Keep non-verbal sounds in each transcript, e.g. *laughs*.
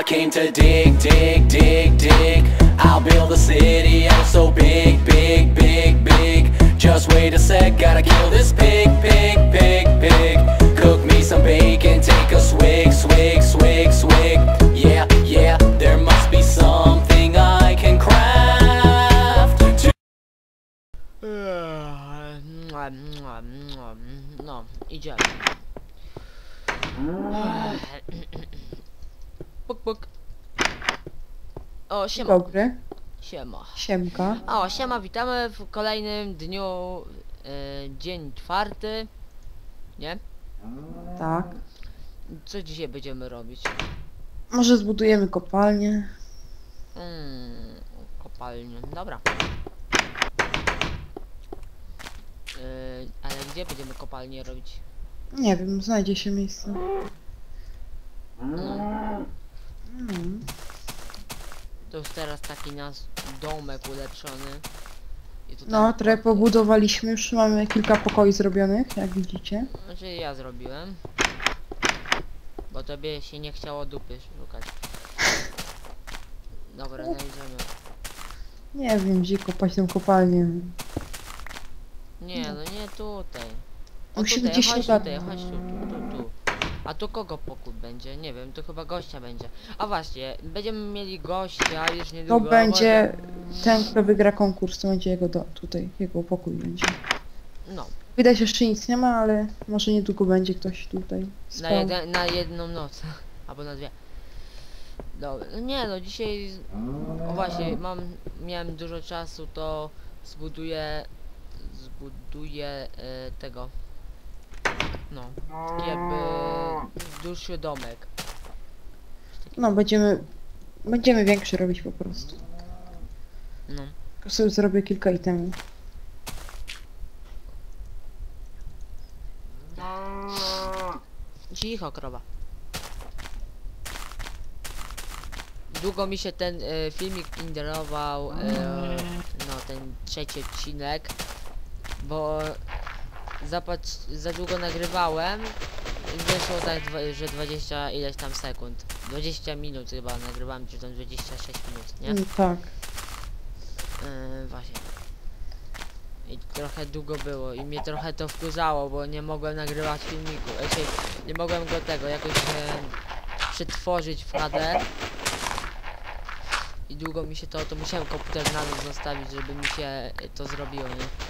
I came to dig, dig, dig, dig. I'll build a city out so big, big, big, big. Just wait a sec, gotta kill this pig, pig, pig, pig. Cook me some bacon, take a swig, swig, swig, swig. Yeah, yeah, there must be something I can craft. to No, idziemy. Puk, puk. O, siema. Dobry, Siema. siemka. O, siema, witamy w kolejnym dniu, e, dzień czwarty. Nie? Tak. Co dzisiaj będziemy robić? Może zbudujemy kopalnię. Mm, kopalnię, dobra. E, ale gdzie będziemy kopalnię robić? Nie wiem, znajdzie się miejsce. No, Mm. to już teraz taki nasz domek ulepszony. I tutaj No, trochę pobudowaliśmy, już mamy kilka pokoi zrobionych, jak widzicie. Znaczy ja zrobiłem. Bo tobie się nie chciało dupy szukać. Dobra, no idziemy. Nie wiem, gdzie kopać tą kopalnię. Nie, no nie tutaj. O Musimy tutaj, gdzieś chodź się tutaj, chodź tu, tu, tu. A tu kogo pokój będzie? Nie wiem, to chyba gościa będzie. A właśnie, będziemy mieli gościa już To niedługo. będzie ten, kto wygra konkurs, to będzie jego do, tutaj, jego pokój będzie. No, Widać jeszcze nic nie ma, ale może niedługo będzie ktoś tutaj na, jede, na jedną noc. *laughs* Albo na dwie. Dobra, no nie no, dzisiaj... O właśnie, mam, miałem dużo czasu, to zbuduję... Zbuduję e, tego... No, taki jakby... Dłuższy domek. No, będziemy, będziemy większy robić po prostu. No. Tylko sobie zrobię kilka itemów. Cicho, krowa. Długo mi się ten e, filmik inderował, e, no ten trzeci odcinek, bo za długo nagrywałem i wyszło tak, że 20 ileś tam sekund. 20 minut chyba nagrywałem, czy tam 26 minut, nie? Mm, tak. Yy, właśnie. I trochę długo było i mnie trochę to wkurzało, bo nie mogłem nagrywać filmiku. Znaczy, nie mogłem go tego jakoś e, przetworzyć w HD. I długo mi się to, to musiałem komputer na noc zostawić, żeby mi się to zrobiło, nie?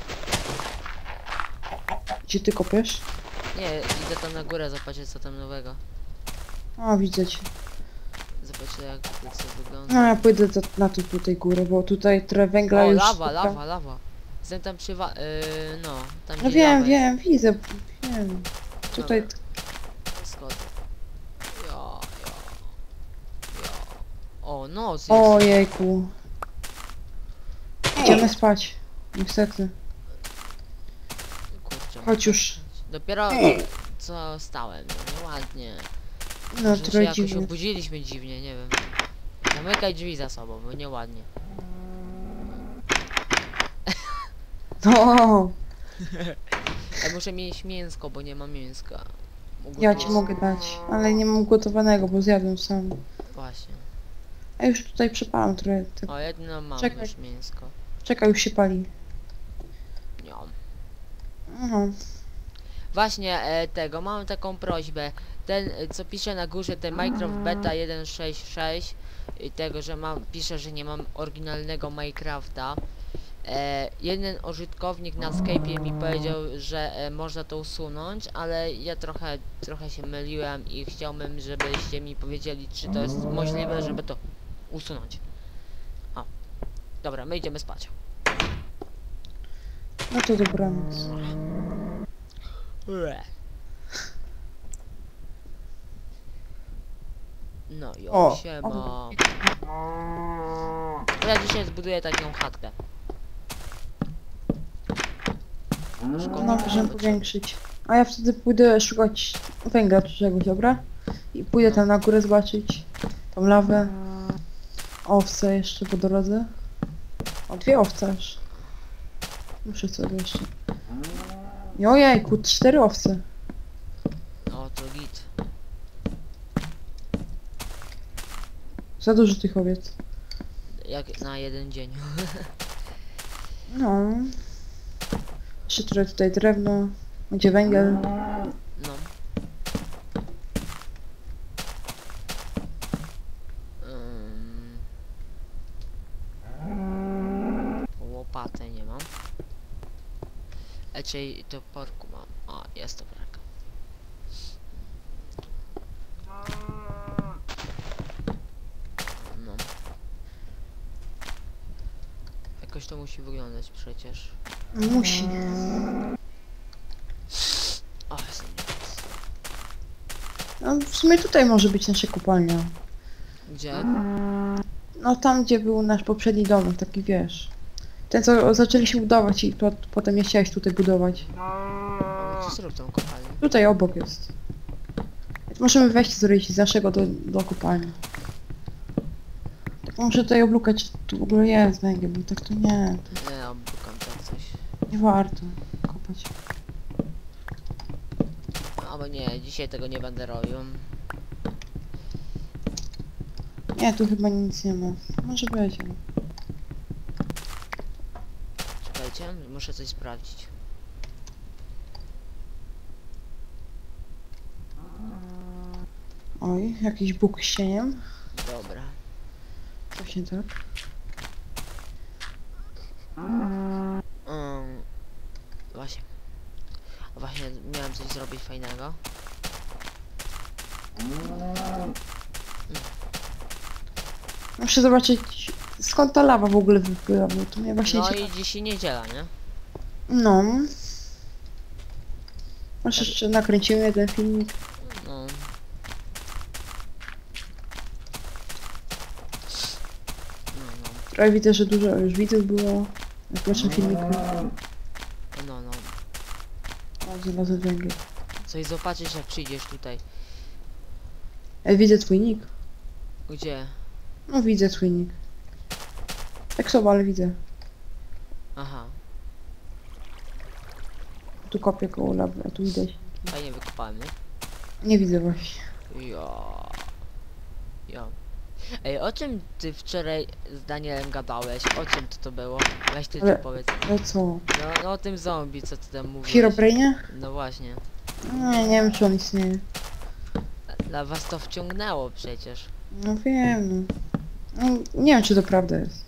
Gdzie ty kopiesz? Nie, idę tam na górę zobaczyć co tam nowego. A, widzę cię. Zobaczę jak to wygląda. No, ja pójdę do, na tu tutaj górę, bo tutaj trochę węgla O, już... lawa, szuka- lawa, lawa. Jestem tam przy wa- yy, no, tam No wiem, jest. wiem, widzę. Wiem. Tutaj... Schodzę. Jo, jo. Jo. O, noc jest. Ojejku. Idziemy spać. Niestety. Chodź już. Dopiero co stałem, no nieładnie. No, Że się trochę jakoś dziwnie. obudziliśmy dziwnie, nie wiem. Zamykaj drzwi za sobą, bo nieładnie. No, Ja muszę mieć mięsko, bo nie mam mięska. Ja ci mogę dać, ale nie mam gotowanego, bo zjadłem sam. Właśnie. A już tutaj przepalam trochę. tego. O, jedno mam Czekaj. już mięsko. Czekaj, już się pali. Nie. Aha. Właśnie e, tego, mam taką prośbę. Ten, e, co pisze na górze, ten Minecraft Beta 1.6.6 i tego, że mam, pisze, że nie mam oryginalnego Minecrafta. E, jeden użytkownik na Skype'ie mi powiedział, że e, można to usunąć, ale ja trochę, trochę się myliłem i chciałbym, żebyście mi powiedzieli, czy to jest możliwe, żeby to usunąć. O. Dobra, my idziemy spać. No to dobranoc. No i O, siema. Ja dzisiaj zbuduję taką chatkę. Szkoda, No, że możemy powiększyć. A ja wtedy pójdę szukać węgla czy czegoś, dobra? I pójdę tam na górę zobaczyć tą lawę. Owce jeszcze po drodze. O, dwie owce aż. Muszę sobie jeszcze. I Ojejku, cztery owce. O, to git. Za dużo tych owiec. Jak na jeden dzień. No. Jeszcze trochę tutaj drewno. Będzie węgiel. No. Ym. Łopatę nie mam. E, czyli to porku mam. O, jest to brak. No. Jakoś to musi wyglądać przecież. Musi. O, jest No, w sumie tutaj może być nasza kopalnia. Gdzie? No tam, gdzie był nasz poprzedni domek, taki wiesz. Ten, co zaczęliśmy budować i to, potem nie chciałeś tutaj budować. No to zrób tą kopalnię. Tutaj obok jest. Więc możemy wejść i zrobić z naszego do, do kopalni. Tak muszę tutaj oblukać, czy tu w ogóle jest węgiel, bo tak to nie, Nie, obukam tak coś. to nie warto kopać. Albo nie, dzisiaj tego nie będę robił. Nie, tu chyba nic nie ma. Może będzie. Czekajcie, muszę coś sprawdzić. Oj, jakiś bóg z cieniem. Dobra. Właśnie tak. Um, właśnie. A Właśnie miałem coś zrobić fajnego. Muszę zobaczyć skąd ta lawa w ogóle wypływa, bo to mnie właśnie No ciekawi. i dzisiaj niedziela, nie? No. Może jeszcze nakręcimy jeden filmik. No. No, no, Trochę widzę, że dużo już widzów było na pierwszym filmiku. no, no. O, znalazłem węgiel. Coś zobaczysz jak przyjdziesz tutaj. Ja widzę twój nick. Gdzie? No widzę twój nick. Tak sobie, ale widzę. Aha, Tu kopię koło lawy, a tu widać. fajnie wykopałem, nie? Nie widzę właśnie. Ja. Ja. Ej, o czym ty wczoraj z Danielem gadałeś? O czym to, to było? Weź ty Ale- to powiedz. Ale co? No, no o tym zombie, co ty tam W mówiłeś. Herobrainie? No właśnie. Nie, nie wiem czy on istnieje. Dla was to wciągnęło przecież. No wiem, no. no. Nie wiem czy to prawda jest.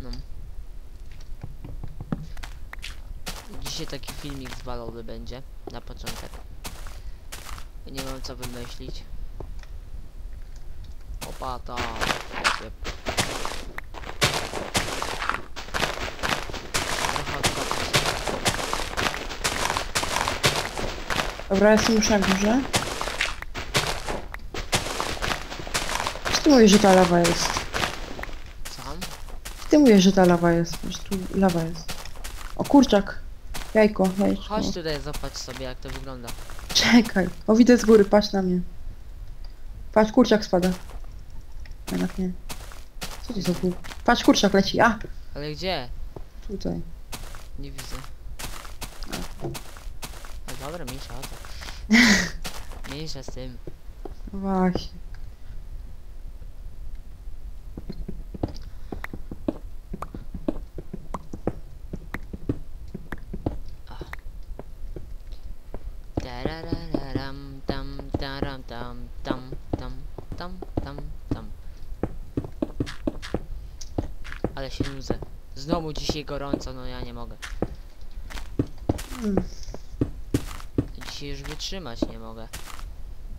No. Dzisiaj taki filmik zwalony będzie. Na początek. Nie mam co wymyślić. Opata. Dobra, jestem już na górze. Czy ty mówisz, że ta lawa jest? Sam? Ty mówisz, że ta lawa jest? Że tu lawa jest. O kurczak. Jajko, jajko. Chodź tutaj, zobacz sobie jak to wygląda. Czekaj. O widzę z góry, patrz na mnie. Patrz, kurczak spada. Jednak nie. Co ci za? Patrz, kurczak leci. A! Ale gdzie? Tutaj. Nie widzę. No dobra, mniejsza o to. *laughs* Mniejsza z tym. No Właśnie. Tam, tam, tam, tam, tam, tam. Ale się nudzę. Znowu dzisiaj gorąco, no ja nie mogę. Dzisiaj już wytrzymać nie mogę.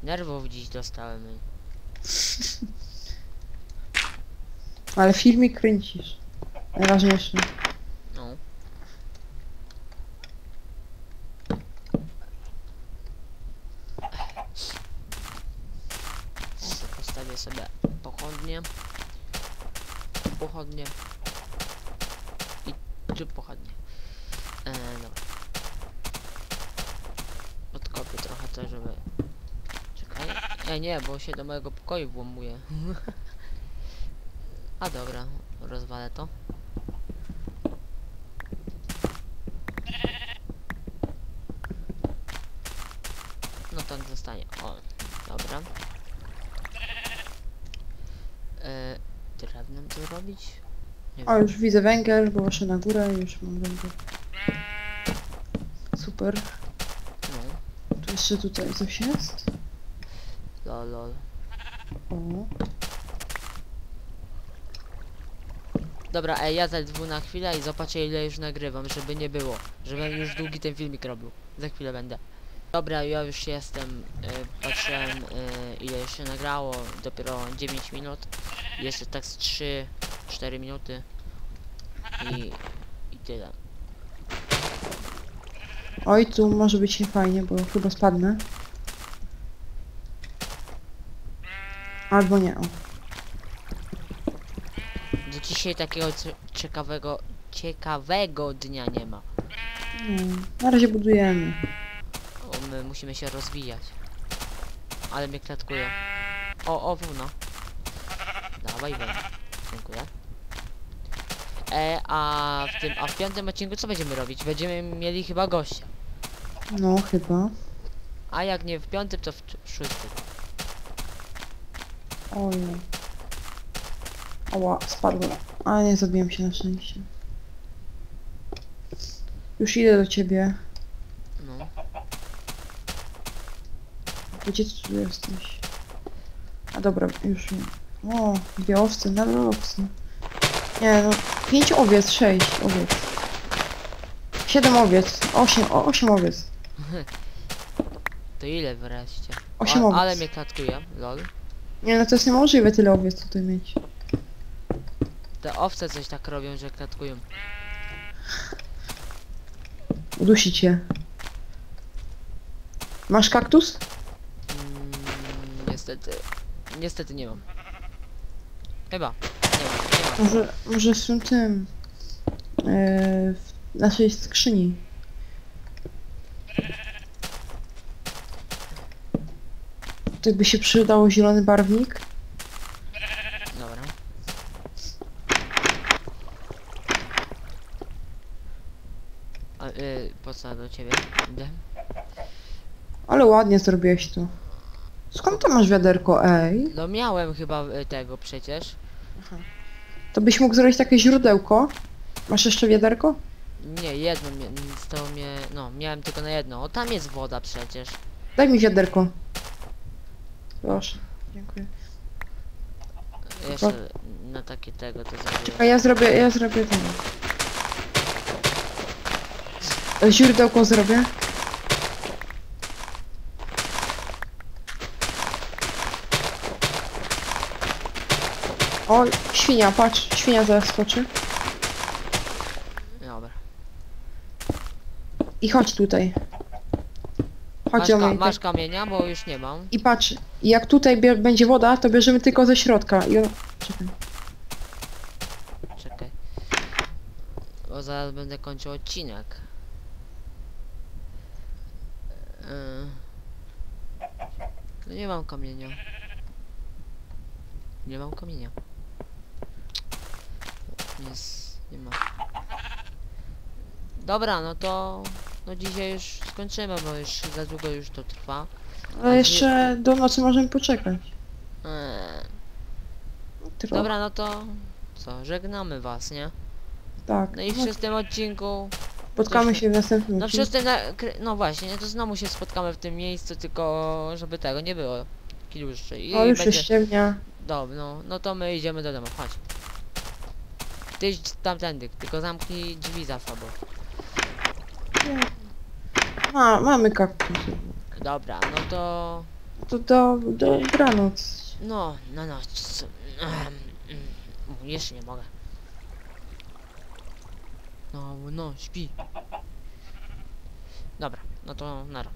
Nerwów dziś dostałem. Ale filmik kręcisz. Najważniejsze. No. Sobie pochodnie. Pochodnie. I czy pochodnie. E, dobra. Odkopię trochę to, żeby... Czekaj. E, nie, bo się do mojego pokoju włamuje. *laughs* A dobra, rozwalę to. No tak zostanie. O. Dobra. E, drewnem to robić? Nie O, już widzę węgiel, bo jeszcze na górę już mam węgiel. Super. No, Tu jeszcze tutaj coś jest. lol, lol. O. Dobra, ej, ja zadzwonię na chwilę i zobaczę ile już nagrywam, żeby nie było. Żebym już długi ten filmik robił. Za chwilę będę. Dobra, ja już jestem. Y, patrzyłem y, ile się nagrało. Dopiero 9 minut. Jeszcze tak z 3-4 minuty. I, I tyle. Oj, tu może być niefajnie, bo chyba spadnę. Albo nie, o. Do dzisiaj takiego cie- ciekawego, ciekawego dnia nie ma. No, na razie budujemy. My musimy się rozwijać. Ale mnie klatkuje. O, o, no. Dawaj, weź. Dziękuję. E, a w tym, a w piątym odcinku co będziemy robić? Będziemy mieli chyba gościa. No, chyba. A jak nie w piątym, to w szóstym. Ojej. Ała, spadłem. A nie, zabiłem się na szczęście. Już idę do ciebie. No. Gdzie ty tu jesteś? A dobra, już wiem. O, dwie owce, nadal owce. Nie no, pięć owiec, sześć owiec. Siedem owiec, osiem, o, osiem owiec. *laughs* To ile wreszcie? Osiem owiec. ale mnie klatkuje, lol. Nie no, to jest niemożliwe tyle owiec tutaj mieć. Te owce coś tak robią, że klatkują. Udusi cię. Masz kaktus? Niestety. Niestety nie mam. Chyba. Nie mam, nie mam. Może, może w tym tym... Yy, w naszej skrzyni. To by się przydał zielony barwnik. Dobra. A, y, po co do ciebie? Idę. Ale ładnie zrobiłeś to. Skąd ty masz wiaderko, ej? No miałem chyba y, tego przecież. To byś mógł zrobić takie źródełko. Masz jeszcze wiaderko? Nie, jedno tego mnie, no miałem tylko na jedno. O tam jest woda przecież. Daj mi wiaderko. Proszę. Dziękuję. Jeszcze na takie tego to A zrobię. ja zrobię, ja zrobię ten. E, Źródełko zrobię. O, świnia, patrz, świnia zaraz skoczy. Dobra. I chodź tutaj. Chodź Masz, do ka mnie. masz kamienia, bo już nie mam. I patrz, jak tutaj będzie woda, to bierzemy tylko ze środka. I on... Czekaj. Czekaj. Bo zaraz będę kończył odcinek. Yy. No nie mam kamienia. Nie mam kamienia. Jest, nie ma. Dobra, no to no dzisiaj już skończymy, bo już za długo już to trwa. Ale jeszcze do nocy możemy poczekać. Eee, Trochę. dobra, no to co, żegnamy was, nie? Tak. No i w szóstym odcinku spotkamy się w następnym No odcinku. wszyscy na, no właśnie, to znowu się spotkamy w tym miejscu, tylko żeby tego nie było. Dłuższy. I O, już będzie... jest ciemnia. Dobra, no, no to my idziemy do domu, chodź. Ty idź tamtędy, tylko zamknij drzwi za sobą. Ma, mamy kaktus. Dobra, no to... To do, do dobranoc. No, no, no. c- ehem, mm, Jeszcze nie mogę. No, no, śpi. Dobra, no to nara.